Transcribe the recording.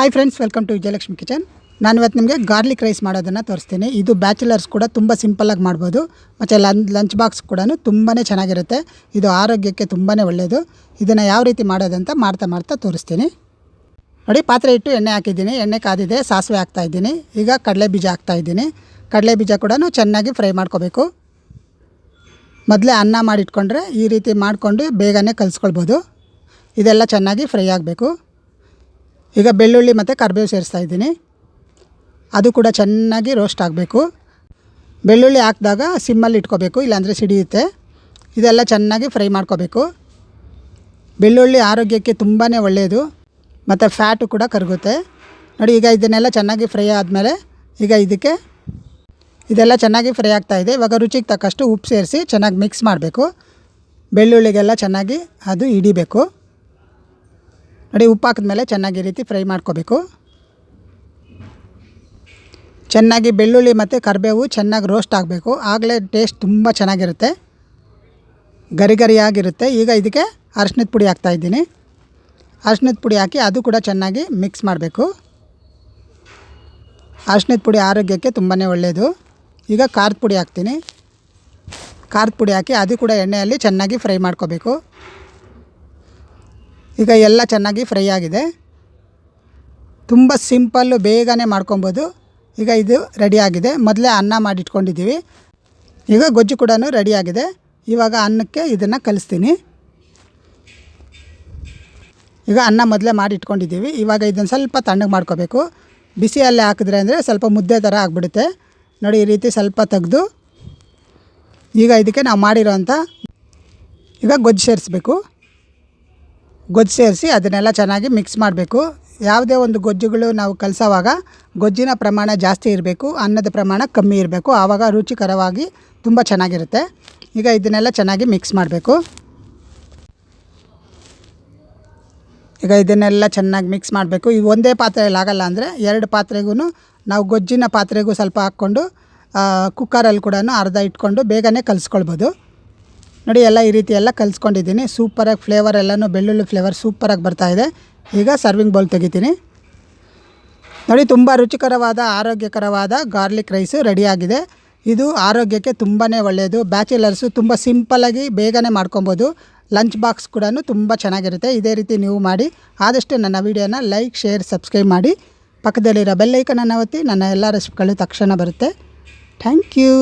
Hi friends welcome to Vijayalakshmi kitchen ನಾನು ಇವತ್ತು ನಿಮಗೆ ಗಾರ್ಲಿಕ್ ರೈಸ್ ಮಾಡೋದನ್ನು ತೋರಿಸ್ತೀನಿ. ಇದು ಬ್ಯಾಚುಲರ್ಸ್ ಕೂಡ ತುಂಬ ಸಿಂಪಲ್ಲಾಗಿ ಮಾಡ್ಬೋದು. ಮತ್ತು ಲನ್ ಲಂಚ್ ಬಾಕ್ಸ್ ಕೂಡ ತುಂಬಾ ಚೆನ್ನಾಗಿರುತ್ತೆ. ಇದು ಆರೋಗ್ಯಕ್ಕೆ ತುಂಬಾ ಒಳ್ಳೆಯದು ಇದನ್ನು ಯಾವ ರೀತಿ ಮಾಡೋದಂತ ಮಾಡ್ತಾ ಮಾಡ್ತಾ ತೋರಿಸ್ತೀನಿ. ನೋಡಿ, ಪಾತ್ರೆ ಇಟ್ಟು ಎಣ್ಣೆ ಹಾಕಿದ್ದೀನಿ. ಎಣ್ಣೆ ಕಾದಿದೆ, ಸಾಸಿವೆ ಹಾಕ್ತಾಯಿದ್ದೀನಿ ಈಗ ಕಡಲೆ ಬೀಜ ಹಾಕ್ತಾಯಿದ್ದೀನಿ ಕಡಲೆ ಬೀಜ ಕೂಡ ಚೆನ್ನಾಗಿ ಫ್ರೈ ಮಾಡ್ಕೋಬೇಕು. ಮೊದಲೇ ಅನ್ನ ಮಾಡಿಟ್ಕೊಂಡ್ರೆ ಈ ರೀತಿ ಮಾಡಿಕೊಂಡು ಬೇಗನೆ ಕಲಿಸ್ಕೊಳ್ಬೋದು. ಇದೆಲ್ಲ ಚೆನ್ನಾಗಿ ಫ್ರೈ ಆಗಬೇಕು. ಈಗ ಬೆಳ್ಳುಳ್ಳಿ ಮತ್ತು ಕರಿಬೇವು ಸೇರಿಸ್ತಾ ಇದ್ದೀನಿ. ಅದು ಕೂಡ ಚೆನ್ನಾಗಿ ರೋಸ್ಟ್ ಆಗಬೇಕು. ಬೆಳ್ಳುಳ್ಳಿ ಹಾಕಿದಾಗ ಸಿಮ್ಮಲ್ಲಿ ಇಟ್ಕೋಬೇಕು, ಇಲ್ಲಾಂದರೆ ಸಿಡಿಯುತ್ತೆ. ಇದೆಲ್ಲ ಚೆನ್ನಾಗಿ ಫ್ರೈ ಮಾಡ್ಕೋಬೇಕು. ಬೆಳ್ಳುಳ್ಳಿ ಆರೋಗ್ಯಕ್ಕೆ ತುಂಬಾ ಒಳ್ಳೆಯದು ಮತ್ತು ಫ್ಯಾಟು ಕೂಡ ಕರಗುತ್ತೆ. ನೋಡಿ, ಈಗ ಇದನ್ನೆಲ್ಲ ಚೆನ್ನಾಗಿ ಫ್ರೈ ಆದಮೇಲೆ ಈಗ ಇದಕ್ಕೆ ಇದೆಲ್ಲ ಚೆನ್ನಾಗಿ ಫ್ರೈ ಆಗ್ತಾ ಇದೆ. ಇವಾಗ ರುಚಿಗೆ ತಕ್ಕಷ್ಟು ಉಪ್ಪು ಸೇರಿಸಿ ಚೆನ್ನಾಗಿ ಮಿಕ್ಸ್ ಮಾಡಬೇಕು. ಬೆಳ್ಳುಳ್ಳಿಗೆಲ್ಲ ಚೆನ್ನಾಗಿ ಅದು ಹಿಡಿಬೇಕು. ನೋಡಿ, ಉಪ್ಪು ಹಾಕಿದ್ಮೇಲೆ ಚೆನ್ನಾಗಿ ರೀತಿ ಫ್ರೈ ಮಾಡ್ಕೋಬೇಕು. ಚೆನ್ನಾಗಿ ಬೆಳ್ಳುಳ್ಳಿ ಮತ್ತು ಕರಿಬೇವು ಚೆನ್ನಾಗಿ ರೋಸ್ಟ್ ಆಗಬೇಕು. ಆಗಲೇ ಟೇಸ್ಟ್ ತುಂಬ ಚೆನ್ನಾಗಿರುತ್ತೆ. ಗರಿ ಗರಿಯಾಗಿರುತ್ತೆ. ಈಗ ಇದಕ್ಕೆ ಅರ್ಶಿನದ ಪುಡಿ ಹಾಕ್ತಾಯಿದ್ದೀನಿ ಅರ್ಶಿನದ ಪುಡಿ ಹಾಕಿ ಅದು ಕೂಡ ಚೆನ್ನಾಗಿ ಮಿಕ್ಸ್ ಮಾಡಬೇಕು. ಅರ್ಶಿನದ ಪುಡಿ ಆರೋಗ್ಯಕ್ಕೆ ತುಂಬಾ ಒಳ್ಳೆಯದು ಈಗ ಖಾರದ ಪುಡಿ ಹಾಕ್ತೀನಿ. ಖಾರದ ಪುಡಿ ಹಾಕಿ ಅದು ಕೂಡ ಎಣ್ಣೆಯಲ್ಲಿ ಚೆನ್ನಾಗಿ ಫ್ರೈ ಮಾಡ್ಕೋಬೇಕು. ಈಗ ಎಲ್ಲ ಚೆನ್ನಾಗಿ ಫ್ರೈ ಆಗಿದೆ. ತುಂಬ ಸಿಂಪಲ್ಲು ಬೇಗನೆ ಮಾಡ್ಕೊಬೋದು. ಈಗ ಇದು ರೆಡಿಯಾಗಿದೆ ಮೊದಲೇ ಅನ್ನ ಮಾಡಿಟ್ಕೊಂಡಿದ್ದೀವಿ. ಈಗ ಗೊಜ್ಜು ಕೂಡ ರೆಡಿಯಾಗಿದೆ ಇವಾಗ ಅನ್ನಕ್ಕೆ ಇದನ್ನು ಕಲಿಸ್ತೀನಿ. ಈಗ ಅನ್ನ ಮೊದಲೇ ಮಾಡಿ ಇಟ್ಕೊಂಡಿದ್ದೀವಿ ಇವಾಗ ಇದನ್ನು ಸ್ವಲ್ಪ ತಣ್ಣಗೆ ಮಾಡ್ಕೋಬೇಕು. ಬಿಸಿಯಲ್ಲೇ ಹಾಕಿದ್ರೆ ಅಂದರೆ ಸ್ವಲ್ಪ ಮುದ್ದೆ ಥರ ಆಗಿಬಿಡುತ್ತೆ. ನೋಡಿ, ಈ ರೀತಿ ಸ್ವಲ್ಪ ತೆಗೆದು ಈಗ ಇದಕ್ಕೆ ನಾವು ಮಾಡಿರೋವಂಥ ಈಗ ಗೊಜ್ಜು ಸೇರಿಸ್ಬೇಕು. ಗೊಜ್ಜು ಸೇರಿಸಿ ಅದನ್ನೆಲ್ಲ ಚೆನ್ನಾಗಿ ಮಿಕ್ಸ್ ಮಾಡಬೇಕು. ಯಾವುದೇ ಒಂದು ಗೊಜ್ಜುಗಳು ನಾವು ಕಲಸೋವಾಗ ಗೊಜ್ಜಿನ ಪ್ರಮಾಣ ಜಾಸ್ತಿ ಇರಬೇಕು, ಅನ್ನದ ಪ್ರಮಾಣ ಕಮ್ಮಿ ಇರಬೇಕು. ಆವಾಗ ರುಚಿಕರವಾಗಿ ತುಂಬ ಚೆನ್ನಾಗಿರುತ್ತೆ. ಈಗ ಇದನ್ನೆಲ್ಲ ಚೆನ್ನಾಗಿ ಮಿಕ್ಸ್ ಮಾಡಬೇಕು. ಈಗ ಇದನ್ನೆಲ್ಲ ಚೆನ್ನಾಗಿ ಮಿಕ್ಸ್ ಮಾಡಬೇಕು. ಈಗ ಒಂದೇ ಪಾತ್ರೆಯಲ್ಲಿ ಆಗಲ್ಲ ಅಂದರೆ ಎರಡು ಪಾತ್ರೆಗೂ ನಾವು ಗೊಜ್ಜಿನ ಪಾತ್ರೆಗೂ ಸ್ವಲ್ಪ ಹಾಕ್ಕೊಂಡು ಕುಕ್ಕರಲ್ಲಿ ಕೂಡ ಅರ್ಧ ಇಟ್ಕೊಂಡು ಬೇಗನೆ ಕಲಿಸ್ಕೊಳ್ಬೋದು. ನೋಡಿ, ಎಲ್ಲ ಈ ರೀತಿ ಎಲ್ಲ ಕಲಿಸ್ಕೊಂಡಿದ್ದೀನಿ. ಸೂಪರಾಗಿ ಫ್ಲೇವರ್ ಎಲ್ಲನೂ, ಬೆಳ್ಳುಳ್ಳಿ ಫ್ಲೇವರ್ ಸೂಪರಾಗಿ ಬರ್ತಾಯಿದೆ ಈಗ ಸರ್ವಿಂಗ್ ಬೌಲ್ ತೆಗಿತೀನಿ. ನೋಡಿ, ತುಂಬ ರುಚಿಕರವಾದ, ಆರೋಗ್ಯಕರವಾದ ಗಾರ್ಲಿಕ್ ರೈಸು ರೆಡಿಯಾಗಿದೆ. ಇದು ಆರೋಗ್ಯಕ್ಕೆ ತುಂಬಾ ಒಳ್ಳೆಯದು ಬ್ಯಾಚುಲರ್ಸು ತುಂಬ ಸಿಂಪಲ್ಲಾಗಿ ಬೇಗನೆ ಮಾಡ್ಕೊಬೋದು. ಲಂಚ್ ಬಾಕ್ಸ್ ಕೂಡ ತುಂಬ ಚೆನ್ನಾಗಿರುತ್ತೆ. ಇದೇ ರೀತಿ ನೀವು ಮಾಡಿ, ಆದಷ್ಟು ನನ್ನ ವೀಡಿಯೋನ ಲೈಕ್ ಶೇರ್ ಸಬ್ಸ್ಕ್ರೈಬ್ ಮಾಡಿ. ಪಕ್ಕದಲ್ಲಿರೋ ಬೆಲ್ಲೈಕನನ್ನು ಒತ್ತಿ, ನನ್ನ ಎಲ್ಲ ರೆಸಿಪಿಗಳು ತಕ್ಷಣ ಬರುತ್ತೆ. Thank you